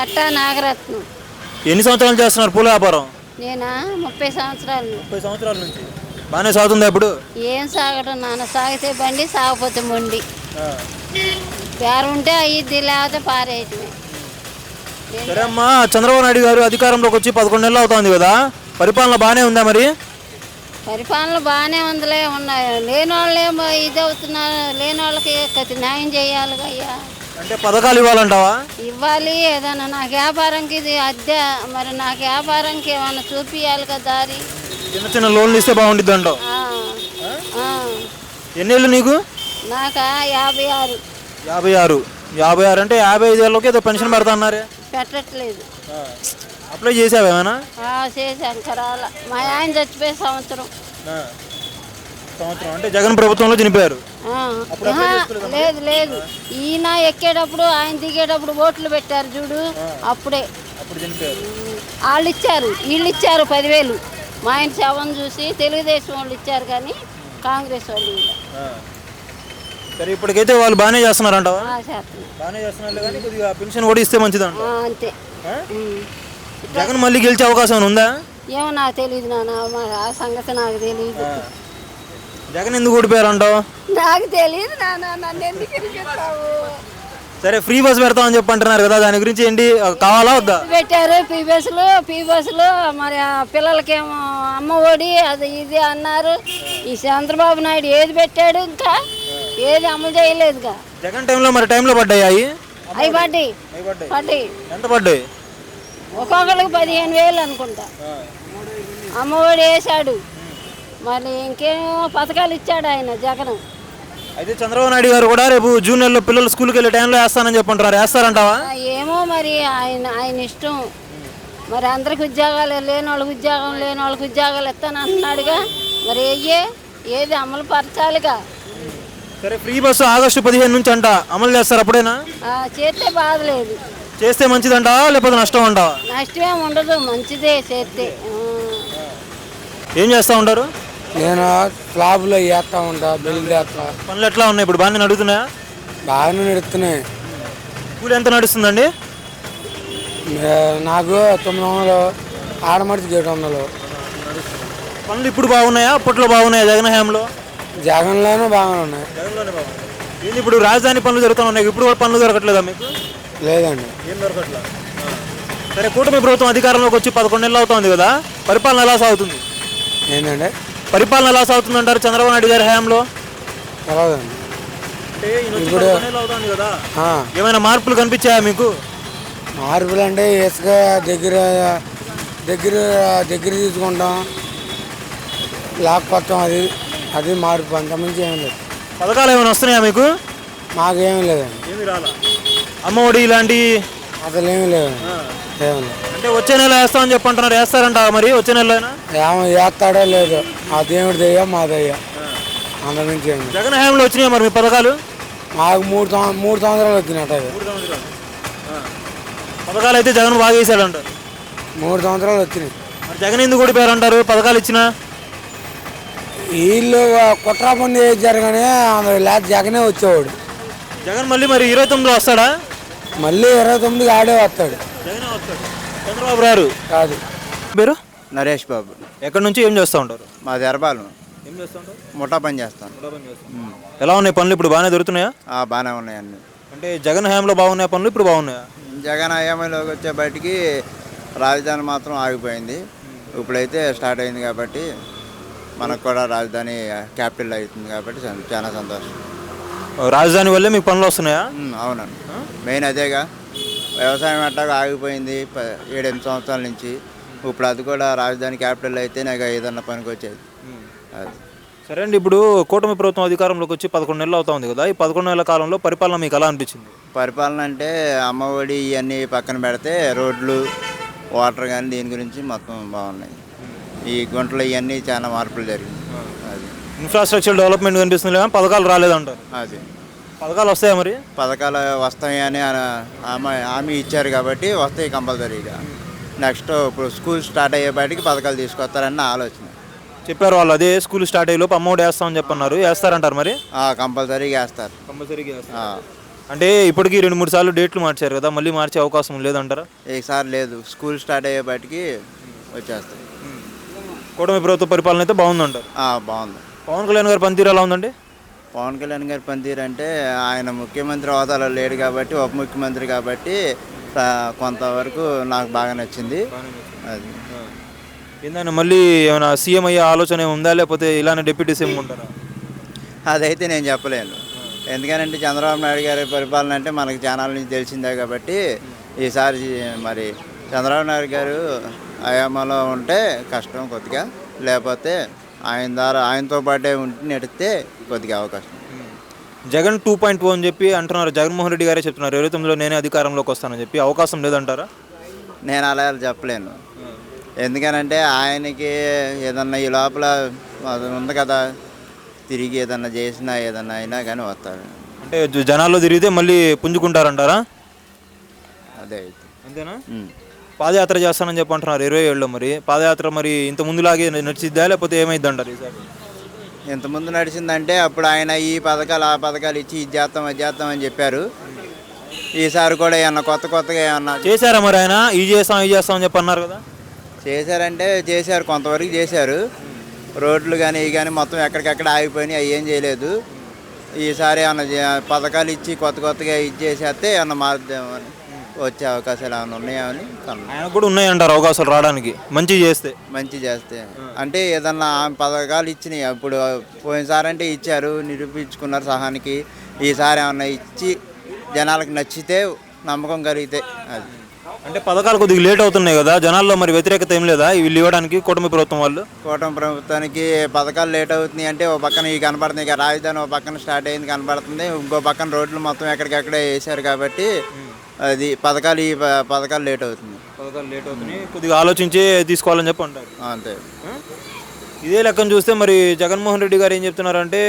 కట్టా నాగరత్నం. ఎన్ని సంవత్సరాలు చేస్తున్నారు పూల వ్యాపారం? నేనా? ముప్పై సంవత్సరాలు. ముప్పై సంవత్సరాల నుంచి. బాగానే సాగుతుందా ఇప్పుడు? ఏం సాగడం నాన్న? సాగితే బండి సాగపోతే మొండి. పేరు ఉంటే అయ్యిద్ది లేకపోతే పారేయటమే. సరే అమ్మా చంద్రబాబు నాయుడు గారు అధికారంలోకి వచ్చి పదకొండు నెలలు అవుతుంది కదా. పరిపాలన బాగానే ఉందా మరి? పరిపాలన బాగానే ఉందిలే ఉన్నాయి. లేని వాళ్ళేమో ఇది అవుతున్నారు లేని వాళ్ళకి న్యాయం చేయాలిగా అయ్యా. అంటే పథకాలు ఇవ్వాలంటావా? ఇవ్వాలి ఏదైనా నాకు వ్యాపారంకి ఇది అద్దె మరి నాకు వ్యాపారంకి ఏమైనా చూపియాలి కదా దారి. చిన్న చిన్న లోన్లు ఇస్తే బాగుంటుంది అంటావు ఆ, ఆ. ఎన్నేళ్ళు నీకు? నాకా? యాభై ఆరు. యాభై ఆరు. యాభై ఆరు అంటే యాభై ఐదు ఏళ్ళకి ఏదో పెన్షన్ పెడతా అన్నారే. పెట్టట్లేదు. అప్లై చేసావా ఏమైనా? ఆ, చేశాం కరాల మా ఆయన చచ్చిపోయే సంవత్సరం. సంవత్సరం. అంటే జగన్ ప్రభుత్వంలో చనిపోయారు. లేదు లేదు. ఈయన ఎక్కేటప్పుడు ఆయన దిగేటప్పుడు ఓట్లు పెట్టారు చూడు అప్పుడే. వాళ్ళు ఇచ్చారు వీళ్ళు ఇచ్చారు పదివేలు. మా ఆయన శవం చూసి తెలుగుదేశం వాళ్ళు ఇచ్చారు కానీ కాంగ్రెస్ వాళ్ళు. సరే ఇప్పటికైతే వాళ్ళు బాగానే బాగానే చేస్తున్నారు కానీ కొద్దిగా పెన్షన్ కూడా ఇస్తే మంచిదంట. అంతే. జగన్ మళ్ళీ గెలిచే అవకాశం ఉందా? ఏమో నాకు తెలియదు నాన్న. ఆ సంగతి నాకు తెలియదు జగన్ ఎందుకు ఓడిపోయారు అంటావు నాకు తెలియదు నాన్న నన్ను ఎందుకు ఇరికిస్తావు సరే ఫ్రీ బస్ పెడతామని చెప్పి అంటున్నారు కదా దాని గురించి ఏంటి? కావాలా వద్దా? పెట్టారు పీ బస్సులు పీ బస్సులు. మరి ఆ పిల్లలకేమో అమ్మ ఒడి అది ఇది అన్నారు. ఈ చంద్రబాబు నాయుడు ఏది పెట్టాడు ఇంకా? ఏది అమలు చేయలేదుగా. జగన్ టైంలో మరి టైంలో పడ్డాయి అవి పడ్డాయి. పడ్డాయి. ఎంత పడ్డాయి? ఒక్కొక్కరికి పదిహేను వేలు అనుకుంటా. అమ్మ ఒడి మరి ఇంకేమో పథకాలు ఇచ్చాడు ఆయన జగన్. అయితే చంద్రబాబు నాయుడు గారు కూడా రేపు జూన్ నెలలో పిల్లలు స్కూల్కి వెళ్ళే టైంలో వేస్తానని చెప్పంటారు. వేస్తారంటావా? ఏమో మరి ఆయన ఆయన ఇష్టం. మరి అందరికి ఉద్యోగాలు లేని వాళ్ళకి ఉద్యోగం లేని వాళ్ళకి ఉద్యోగాలు ఇస్తాను అంటున్నాడుగా. మరి వెయ్యే ఏది అమలు పరచాలిగా. సరే ఫ్రీ బస్సు ఆగస్టు పదిహేను నుంచి అంట. అమలు చేస్తారు అప్పుడేనా? చేస్తే బాధలేదు. చేస్తే మంచిదంటావా లేకపోతే నష్టం అంటావా? నష్టమేం ఉండదు మంచిదే చేస్తే. ఏం చేస్తూ ఉంటారు? నేను స్లాబ్లో వేస్తా ఉంటా బిల్లు చేస్తా పనులు ఎట్లా ఉన్నాయి? ఇప్పుడు బాగానే నడుగుతున్నాయా? బాగానే నడుస్తున్నాయి. కూలి ఎంత నడుస్తుందండి? నాకు తొమ్మిది వందలు ఆడమడిచి ఏడు వందలు. పనులు ఇప్పుడు బాగున్నాయా? అప్పట్లో బాగున్నాయా? జగన్ హయాంలో జగన్లోనే బాగానే ఉన్నాయి. ఏంది ఇప్పుడు రాజధాని పనులు జరుగుతూ ఉన్నాయి. ఇప్పుడు కూడా పనులు దొరకట్లేదా మీకు? లేదండి. ఏం దొరకట్లేదు సరే కూటమి ప్రభుత్వం అధికారంలోకి వచ్చి పదకొండు నెలలు అవుతుంది కదా. పరిపాలన ఎలా సాగుతుంది? ఏంటంటే పరిపాలన ఎలా సాగుతుంది అంటారు చంద్రబాబు నాయుడు గారి హయాంలో? తెలవదండి అంటే ఈయన వచ్చి పదకొండు నెలలు అవుతుంది కదా. ఆ, ఏమైనా మార్పులు కనిపించాయా మీకు? మార్పులు అంటే ఇసుక దగ్గర దగ్గర దగ్గర తీసుకుంటాం. లాక్కొత్తాం అది అది మార్పు అంతమించి ఏం లేదు. పథకాలు ఏమైనా వస్తున్నాయా మీకు? మాకేమీ లేదండి. ఏమి రాలా? అమ్మఒడి ఇలాంటి అసలు ఏమీ లేదండి ఏమీ లేదు. అంటే వచ్చే నెల వేస్తామని చెప్పి అంటున్నారు వేస్తారంట మరి వచ్చే నెల ఏమో చేస్తాడో లేదో. ఆ దేవుడి దయ్యా మా దయ్యా ఏం లేదు. జగన్ హయాంలో వచ్చినాయి మరి మీ పథకాలు? మాకు మూడు సంవ- మూడు సంవత్సరాలు వచ్చినట్టు పథకాలు అయితే జగన్ బాగా వేసాడంట. మూడు సంవత్సరాలు వచ్చినాయి. మరి జగన్ ఎందుకు ఓడిపోయారు అంటారు పథకాలు ఇచ్చినా? వీళ్ళు కుట్ర పని చేశారు కానీ అందులో లేక జగనే వచ్చేవాడు. జగన్ మళ్ళీ మరి ఇరవై తొమ్మిదిలో వస్తాడా? మళ్ళీ ఇరవై తొమ్మిదికి ఆడే వస్తాడు. జగన్ వస్తాడు. చంద్రబాబు రారు. కాదు. పేరు? నరేష్ బాబు. ఎక్కడి నుంచి ఏం చేస్తూ ఉంటారు? మాది ఎరబాలు ఏం చేస్తూ ఉంటారు? ముఠా పని చేస్తాను. ఎలా ఉన్నాయి పనులు? ఇప్పుడు బాగానే దొరుకుతున్నాయా? ఆ, బాగానే ఉన్నాయి అన్ని. అంటే జగన్ హయాంలో బాగున్నాయి పనులు? ఇప్పుడు బాగున్నాయా? జగన్ అయ్యామలోకి వచ్చే బయటికి రాజధాని మాత్రం ఆగిపోయింది. ఇప్పుడైతే స్టార్ట్ అయింది కాబట్టి మనకు కూడా రాజధాని క్యాపిటల్ అవుతుంది కాబట్టి చాలా- చాలా సంతోషం. రాజధాని వల్లే మీకు పనులు వస్తున్నాయా? ఉమ్, అవునండి. మెయిన్ అదేగా. వ్యవసాయం అట్టాగా ఆగిపోయింది ఏడెనిమిది సంవత్సరాల నుంచి. ఇప్పుడు అది కూడా రాజధాని క్యాపిటల్ అయితే నాకు ఏదన్నా పనికి వచ్చేది అది. సరే అండి ఇప్పుడు కూటమి ప్రభుత్వం అధికారంలోకి వచ్చి పదకొండు నెలలు అవుతా ఉంది కదా. ఈ పదకొండు నెలల కాలంలో పరిపాలన మీకు ఎలా అనిపించింది? పరిపాలన అంటే అమ్మఒడి ఇవన్నీ పక్కన పెడితే రోడ్లు వాటర్ కానీ దీని గురించి మొత్తం బాగున్నాయి. ఈ గుంటలు ఇవన్నీ చాలా మార్పులు జరిగింది అది. ఇన్ఫ్రాస్ట్రక్చర్ డెవలప్మెంట్ కనిపిస్తుంది లేదా పథకాలు రాలేదంటారు. అది. పథకాలు వస్తాయా మరి? పథకాలు వస్తాయని ఆ- హామీ ఇచ్చారు కాబట్టి వస్తాయి కంపల్సరీగా నెక్స్ట్ ఇప్పుడు స్కూల్ స్టార్ట్ అయ్యే బయటికి పథకాలు తీసుకొస్తారని ఆలోచన. చెప్పారు వాళ్ళు అదే స్కూల్ స్టార్ట్ అయ్యేలోపు అమౌంట్ వేస్తామని చెప్పన్నారు. వేస్తారంటారు మరి? కంపల్సరీగా వేస్తారు. కంపల్సరీగా అంటే ఇప్పటికీ రెండు మూడు సార్లు డేట్లు మార్చారు కదా మళ్ళీ మార్చే అవకాశం లేదంటారా? ఈసారి లేదు. స్కూల్ స్టార్ట్ అయ్యే బయటికి వచ్చేస్తాయి. కూటమి ప్రభుత్వ పరిపాలన అయితే బాగుందంటారు. బాగుంది. పవన్ కళ్యాణ్ గారి పనితీరు ఎలా ఉందండి? పవన్ కళ్యాణ్ గారి పనితీరు అంటే ఆయన ముఖ్యమంత్రి హోదాలో లేడు కాబట్టి ఉప ముఖ్యమంత్రి కాబట్టి కొంతవరకు నాకు బాగా నచ్చింది. అది. ఏందన్నా మళ్ళీ ఏమైనా సీఎం అయ్యే ఆలోచన ఉందా? లేకపోతే ఇలానే డిప్యూటీ సీఎం ఉంటారా? అదైతే నేను చెప్పలేను. ఎందుకనంటే చంద్రబాబు నాయుడు గారి పరిపాలన అంటే మనకు జనాల నుంచి తెలిసిందే కాబట్టి ఈసారి మరి చంద్రబాబు నాయుడు గారు ఆయామలో ఉంటే కష్టం కొద్దిగా. లేకపోతే ఆయన ద్వారా ఆయనతో పాటే ఉండి నడిస్తే కొద్దిగా అవకాశం. జగన్ టూ పాయింట్ అని చెప్పి అంటున్నారు. జగన్మోహన్ రెడ్డి గారే చెప్తున్నారు. ఇరవై తొమ్మిదిలో నేనే అధికారంలోకి వస్తానని చెప్పి అవకాశం లేదంటారా? నేను అలా చెప్పలేను. ఎందుకనంటే ఆయనకి ఏదన్నా ఈ లోపల ఉంది కదా తిరిగి ఏదన్నా చేసినా ఏదన్నా అయినా కానీ వస్తాడు అంటే జనాల్లో తిరిగితే మళ్ళీ పుంజుకుంటారంటారా? అదే అయితే. అంతేనా. పాదయాత్ర చేస్తానని చెప్పి అంటున్నారు ఇరవై ఏళ్ళలో మరి. పాదయాత్ర మరి ఇంత ముందులాగే నడిచిద్దా లేకపోతే ఏమైంది అంటారు ఈసారి ఇంతకుముందు నడిచిందంటే అప్పుడు ఆయన ఈ పథకాలు ఆ పథకాలు ఇచ్చి ఇది చేస్తాం అది చేస్తాం అని చెప్పారు. ఈసారి కూడా ఏమన్నా కొత్త కొత్తగా ఏమన్నా చేశారా మరి ఆయన? ఈ చేస్తాం ఈ చేస్తాం అని చెప్పి అన్నారు కదా? చేశారంటే చేశారు కొంతవరకు చేశారు. రోడ్లు కానీ ఇవి కానీ మొత్తం ఎక్కడికక్కడ ఆగిపోయినాయి అవి ఏం చేయలేదు. ఈసారి ఏమన్నా పథకాలు ఇచ్చి కొత్త కొత్తగా ఇచ్చేసేస్తే ఏమన్నా మారుద్దామని వచ్చే అవకాశాలు ఏమైనా ఉన్నాయని కన్నా ఆయన కూడా ఉన్నాయంటారు అవకాశాలు రావడానికి. మంచి చేస్తే. మంచి చేస్తే. అంటే ఏదన్నా పథకాలు ఇచ్చినాయి. అప్పుడు పోయినసారి అంటే ఇచ్చారు నిరూపించుకున్నారు సహానికి. ఈసారి ఏమన్నా ఇచ్చి జనాలకు నచ్చితే నమ్మకం కలిగితే అది. అంటే పథకాలు కొద్దిగా లేట్ అవుతున్నాయి కదా. జనాల్లో మరి వ్యతిరేకత ఏం లేదా? వీళ్ళు ఇవ్వడానికి కూటమి ప్రభుత్వం వాళ్ళు? కూటమి ప్రభుత్వానికి పథకాలు లేట్ అవుతున్నాయి అంటే ఓ పక్కన ఇవి కనపడుతుంది ఇక రాజధాని ఓ పక్కన స్టార్ట్ అయింది కనపడుతుంది. ఇంకో పక్కన రోడ్లు మొత్తం ఎక్కడికక్కడే వేశారు కాబట్టి అది పథకాలు ఈ ప- పథకాలు లేట్ అవుతుంది పథకాలు లేట్ అవుతున్నాయి. కొద్దిగా ఆలోచించి తీసుకోవాలని చెప్పి అంటారు. అంతే. ఆ? ఇదే లెక్కను చూస్తే మరి జగన్మోహన్ రెడ్డి గారు ఏం చెప్తున్నారంటే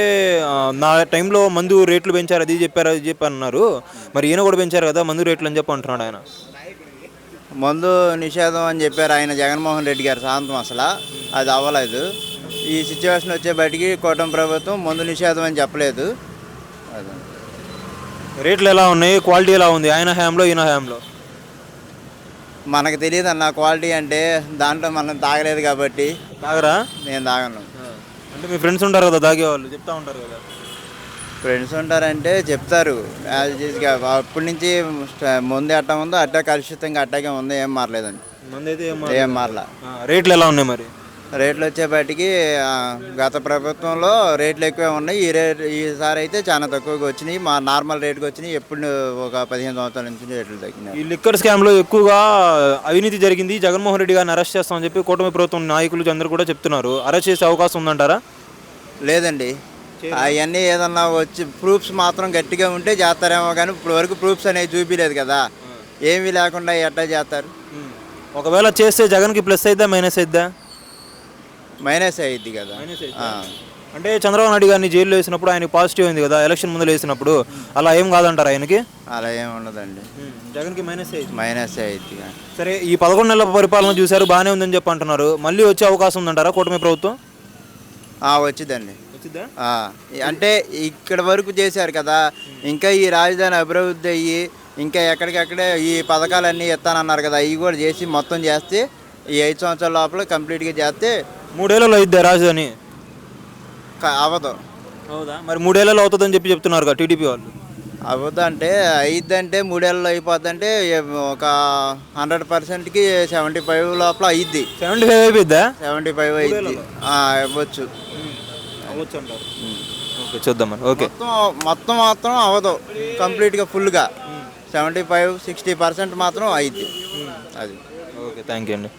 ఆ, నా టైంలో మందు రేట్లు పెంచారు అది చెప్పారు అది చెప్పి అన్నారు. మరి ఈయన కూడా పెంచారు కదా మందు రేట్లు అని చెప్పి అంటున్నాడు ఆయన. మందు నిషేధం అని చెప్పారు ఆయన జగన్మోహన్ రెడ్డి గారు సాంతం అసలు. అది అవ్వలేదు. ఈ సిచ్యువేషన్ వచ్చే బయటికి కూటమి ప్రభుత్వం మందు నిషేధం అని చెప్పలేదు. అది. రేట్లు ఎలా ఉన్నాయి? క్వాలిటీ ఎలా ఉంది? ఆయన హయాంలో ఈయన హయాంలో? మనకు తెలియదు అన్న క్వాలిటీ అంటే దాంట్లో మనం తాగలేదు కాబట్టి. తాగరా? నేను తాగను. అంటే మీ ఫ్రెండ్స్ ఉంటారు కదా తాగేవాళ్ళు చెప్తా ఉంటారు కదా? ఫ్రెండ్స్ ఉంటారంటే చెప్తారు. యాజ్ అప్పటి నుంచి ముందు అట్ట ఉందో అట్టే కలుషితంగా అట్టాగే ఉంది ఏం మారలేదండి. మంది అయితే ఏం మారలా. రేట్లు ఎలా ఉన్నాయి మరి? రేట్లు వచ్చేపాటికి గత ప్రభుత్వంలో రేట్లు ఎక్కువే ఉన్నాయి. ఈ రేట్ ఈసారి అయితే చాలా తక్కువగా వచ్చినాయి. మా నార్మల్ రేట్కి వచ్చినాయి. ఎప్పుడు ఒక పదిహేను సంవత్సరాల నుంచి రేట్లు తగ్గినాయి. ఈ లిక్కర్ స్కామ్లో ఎక్కువగా అవినీతి జరిగింది. జగన్మోహన్ రెడ్డి గారిని అరెస్ట్ చేస్తామని చెప్పి కూటమి ప్రభుత్వం నాయకులు అందరూ కూడా చెప్తున్నారు. అరెస్ట్ చేసే అవకాశం ఉందంటారా? లేదండి. అవన్నీ ఏదన్నా వచ్చి ప్రూఫ్స్ మాత్రం గట్టిగా ఉంటే చేస్తారేమో కానీ ఇప్పుడు వరకు ప్రూఫ్స్ అనేవి చూపించలేదు కదా. ఏమీ లేకుండా ఎట్లా చేస్తారు? ఒకవేళ చేస్తే జగన్కి ప్లస్ అయిద్దా మైనస్ అయిద్దా? మైనస్ అయ్యిద్ది కదా. ఆ. అంటే చంద్రబాబు నాయుడు గారిని జైల్లో వేసినప్పుడు ఆయన పాజిటివ్ అయింది కదా ఎలక్షన్ ముందు వేసినప్పుడు అలా ఏం కాదంటారు ఆయనకి? అలా ఏమి ఉండదండి. జగన్కి మైనస్ అయింది మైనస్ అయ్యిద్ది కానీ సరే ఈ పదకొండు నెలల పరిపాలన చూశారు బాగానే ఉందని చెప్పి అంటున్నారు. మళ్ళీ వచ్చే అవకాశం ఉందంటారా కూటమి ప్రభుత్వం? ఆ, వచ్చిందండి వచ్చిద్దా? ఆ, అంటే ఇక్కడ వరకు చేశారు కదా ఇంకా ఈ రాజధాని అభివృద్ధి అయ్యి ఇంకా ఎక్కడికక్కడే ఈ పథకాలన్నీ ఇస్తానన్నారు కదా అవి కూడా చేసి మొత్తం చేస్తే ఈ ఐదు సంవత్సరాల లోపల కంప్లీట్గా చేస్తే మూడేళ్ళలో అయిద్దా రాజధాని. క- అవ్వదు అవుదా? మరి మూడేళ్ళలో అవుతుందని చెప్పి చెప్తున్నారు కదా టీడీపీ వాళ్ళు. అవ్వదు అంటే అయిద్దంటే మూడేళ్ళు అయిపోద్దంటే ఒక హండ్రెడ్ పర్సెంట్కి సెవెంటీ ఫైవ్ లోపల అయ్యిద్ది సెవెంటీ ఫైవ్ అయిపోద్దా సెవెంటీ ఫైవ్ అయ్యిద్ది ఆ, ఇవ్వచ్చు అవ్వచ్చు అంటారు. ఓకే చూద్దాం మరి. ఓకే. మొత్తం మొత్తం మాత్రం అవ్వదు కంప్లీట్గా ఫుల్గా. సెవెంటీ ఫైవ్ సిక్స్టీ పర్సెంట్ మాత్రం అయ్యిద్ది అది. ఓకే థ్యాంక్ యూ అండి.